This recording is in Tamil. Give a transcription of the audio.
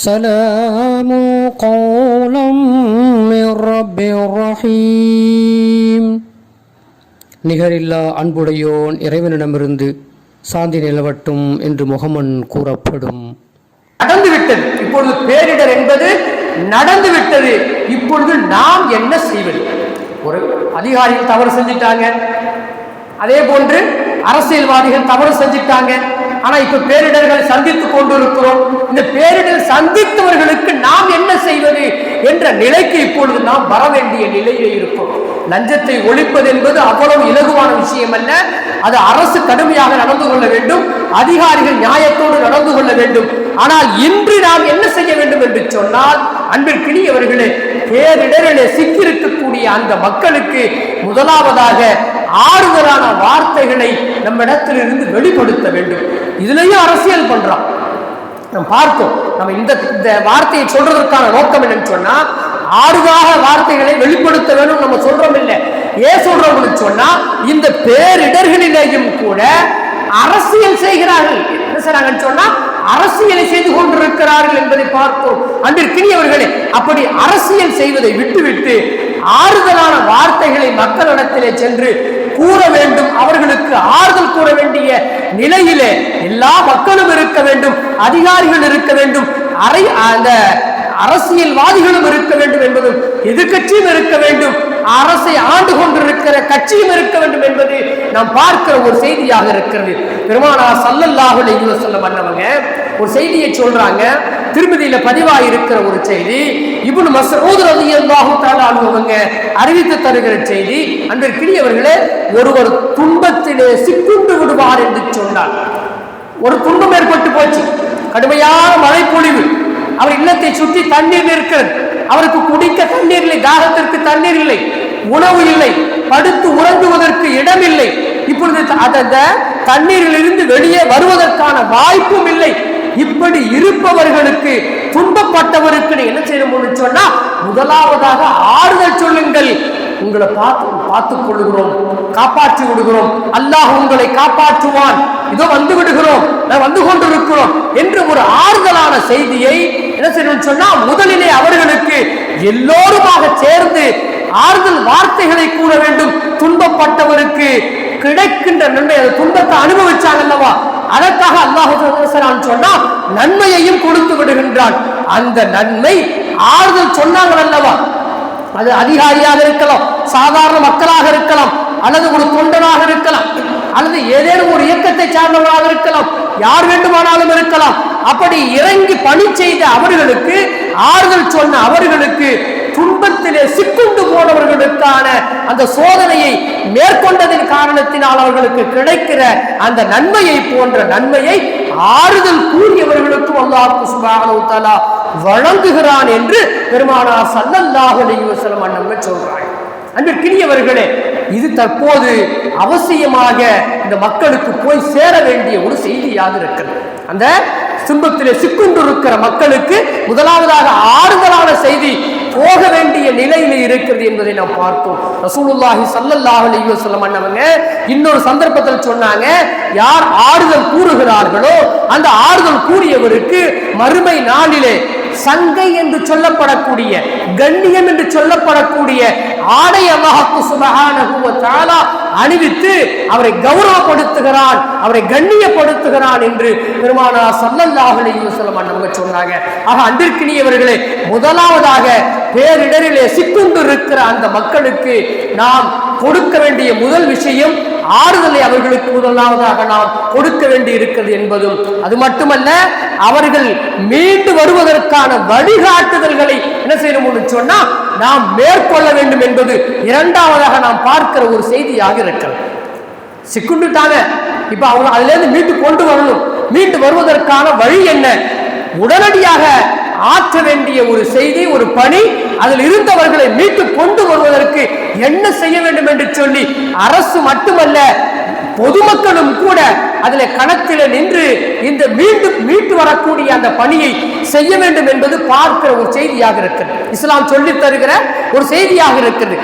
سلام قولا من رب رحيم நிகரில்லா அன்புடையோன் இறைவனிடமிருந்து சாந்தி நிலவட்டும் என்று முகமன் கூறப்படும் நடந்து விட்டது இப்பொழுது பேரிடர் என்பது நடந்து விட்டது இப்பொழுது நாம் என்ன செய்வது ஒரு அதிகாரிகள் தவறு செஞ்சிட்டாங்க அதே போன்று அரசியல்வாதிகள் தவறு செஞ்சிட்டாங்க ஆனா இப்ப பேரிடர்களை சந்தித்துக் கொண்டிருக்கிறோம். இந்த பேரிடர் சந்தித்தவர்களுக்கு நாம் என்ன செய்வது என்ற நிலைக்கு இப்பொழுது நாம் வர வேண்டிய நிலையில் இருக்கும். லஞ்சத்தை ஒழிப்பது என்பது அவ்வளவு இலகுவான விஷயம் அல்ல அது அரசு கடுமையாக நடந்து கொள்ள வேண்டும். அதிகாரிகள் நியாயத்தோடு நடந்து கொள்ள வேண்டும். ஆனால் இன்று நாம் என்ன செய்ய சொன்னால் அன்பிற்கினியவர்களே பேரிடரிலே சிக்கியிருக்கக்கூடிய அந்த மக்களுக்கு முதலாவதாக ஆறுதலான வார்த்தைகளை நம்மிடத்திலிருந்து வெளிப்படுத்த வேண்டும். இதுலேயும் அரசியல் பண்றோம் நம்ம பார்த்தோம் நம்ம இந்த இந்த வார்த்தையை சொல்றதற்கான நோக்கம் என்னன்னு சொன்னா ஆறுதாக வார்த்தைகளை வெளிப்படுத்த வேண்டும் நம்ம சொல்றோம் இல்லை. ஏன் சொல்றோம்னு சொன்னா இந்த பேரிடர்களிலேயும் கூட அரசியல் செய்கிறார்கள். என்ன செய்றாங்கன்னு சொன்னா அரசியலை செய்து கொண்டிருக்கிறார்கள் என்பதை பார்த்தோம். அன்றிற்கினியவர்களே அப்படி அரசியல் செய்வதை விட்டுவிட்டு ஆறுதலான வார்த்தைகளை மக்களிடத்திலே சென்று கூற வேண்டும். அவர்களுக்கு ஆறுதல் கூற வேண்டிய நிலையிலே எல்லா மக்களும் இருக்க வேண்டும் அதிகாரிகள் இருக்க வேண்டும். அரை அந்த அரசியல்வாதிகளும் இருக்க வேண்டும் என்பதும் எதிர்கட்சியும் இருக்க வேண்டும் அரசை ஆண்டு கொண்டிருக்கிற கட்சியும் இருக்க வேண்டும் என்பது நாம் பார்க்கிற ஒரு செய்தியாக இருக்கிறது. பெருமானா சல்லல்லாஹு அலைஹி வஸல்லம் அண்ணவங்க ஒரு செய்தியை சொல்றாங்க. திருமதியில பதிவாக இருக்கிற ஒரு செய்தி இப்னு மஸ்ஊத் ரலியல்லாஹு தஆலா அவங்க அறிவித்து தருகிற செய்தி அன்பிற்கினியவர்களே ஒருவர் துன்பத்திலே சிக்குண்டு விடுவார் என்று சொன்னார். ஒரு துன்பம் ஏற்பட்டு போச்சு. கடுமையான மழை பொழிவு அவர் இல்லத்தை சுற்றி தண்ணீர் இருக்கிறது அவருக்கு குடிக்க தண்ணீர் இல்லை தாகத்திற்கு தண்ணீர் இல்லை உணவு இல்லை படுத்து உறங்குவதற்கு இடம் இல்லை. இப்பொழுது த- அந்த தண்ணீரில் இருந்து வெளியே வருவதற்கான வாய்ப்பும் இல்லை. இப்படி இருப்பவர்களுக்கு துன்பப்பட்டவருக்கு என்ன செய்யணும்னு சொன்னா முதலாவதாக ஆறுதல் சொல்லுங்கள். உங்களை பார்த்து பார்த்துக் கொள்கிறோம் காப்பாற்றி விடுகிறோம். அல்லாஹ் உங்களை காப்பாற்றுவான். இதோ வந்து விடுகிறோம் நான் வந்து கொண்டிருக்கிறோம் என்று ஒரு ஆறுதலான செய்தியை என்ன செய்யணும்னு சொன்னா முதலிலே அவர்களுக்கு எல்லோருமாக சேர்ந்து ஆறுதல் வார்த்தைகளை கூற வேண்டும். துன்பப்பட்டவருக்கு கிடைக்கின்ற நன்மை அது துன்பத்தை அனுபவிச்சாங்க அல்லவா? அதற்காக அல்லாஹு சொன்னா நன்மையையும் கொடுத்து விடுகின்றான். அந்த நன்மை ஆறுதல் சொன்னாங்க அல்லவா? அது அதிகாரியாக இருக்கலாம் சாதாரண மக்களாக இருக்கலாம் அல்லது ஒரு தொண்டனாக இருக்கலாம் அல்லது ஏதேனும் ஒரு இயக்கத்தை சார்ந்தவராக இருக்கலாம் யார் வேண்டுமானாலும் இருக்கலாம். அப்படி இறங்கி பணி செய்த அவர்களுக்கு ஆறுதல் சொன்ன அவர்களுக்கு துன்பத்திலே சிக்குண்டு போனவர்களுக்கான அந்த சோதனையை மேற்கொண்டதின் காரணத்தினால் அவர்களுக்கு கிடைக்கிற அந்த நன்மையை போன்ற நன்மையை ஆறுதல் கூறியவர்களுக்கும் அல்லாஹ் சுப்ஹானஹு வழங்குகிறான் என்று பெருமானார் ஸல்லல்லாஹு அலைஹி வஸல்லம் சொல்றாங்க. அன்பிற்கினியவர்களே இது தற்போது அவசியமாக இந்த மக்களுக்கு போய் சேர வேண்டிய ஒரு செய்தியாக இருக்கிறது. அந்த துன்பத்திலே சிக்கொண்டிருக்கிற மக்களுக்கு முதலாவதாக ஆறுதலான செய்தி போக வேண்டிய நிலையில இருக்கிறது என்பதை நாம் பார்த்தோம். ரசூலுல்லாஹி சல்லல்லாஹு அலைஹி வஸல்லம் அண்ணவங்க இன்னொரு சந்தர்ப்பத்தில் சொன்னாங்க யார் ஆறுதல் கூறுகிறார்களோ அந்த ஆறுதல் கூறியவருக்கு மறுமை நாளிலே சங்கை என்று சொல்லப்படக்கூடிய கண்ணியம் என்று சொல்லப்படக்கூடிய ஆடை அல்லாஹு சுபஹானஹு வ தஆலா அணிவித்து அவரை கௌரவப்படுத்துகிறான் அவரை கண்ணியப்படுத்துகிறான் என்று பெருமானார் சல்லல்லாஹலி அலைஹி வஸல்லம் நம்ம சொன்னாங்க. ஆக அன்பிற்கினியவர்களே முதலாவதாக பேரிடரிலே சிக்குண்டு இருக்கிற அந்த மக்களுக்கு நாம் கொடுக்க வேண்டிய முதல் விஷயம் ஆறுதலை அவர்களுக்கு முதலாவதாக நாம் கொடுக்க வேண்டி இருக்கிறது என்பதும் அது மட்டுமல்ல அவர்கள் மீண்டு வருவதற்கான வழிகாட்டுதல்களை என்ன செய்யணும்னு சொன்னா நாம் மேற்கொள்ள வேண்டும் என்பது இரண்டாவதாக நாம் பார்க்கிற ஒரு செய்தியாக இருக்கிறது. சிக்குண்டுட்டாங்க. இப்ப அவங்க அதுலேருந்து மீட்டு கொண்டு வரணும். மீட்டு வருவதற்கான வழி என்ன? உடனடியாக ஆற்ற வேண்டிய ஒரு செய்தி ஒரு பணி அதில் இருந்தவர்களை மீட்டு கொண்டு வருவதற்கு என்ன செய்ய வேண்டும் என்று சொல்லி அரசு மட்டுமல்ல பொதுமக்களும் கூட அதில் கணக்கில் நின்று இந்த மீண்டும் மீட்டு வரக்கூடிய அந்த பணியை செய்ய வேண்டும் என்பது பார்க்கிற ஒரு செய்தியாக இருக்கிறது. இஸ்லாம் சொல்லித் தருகிற ஒரு செய்தியாக இருக்கிறது.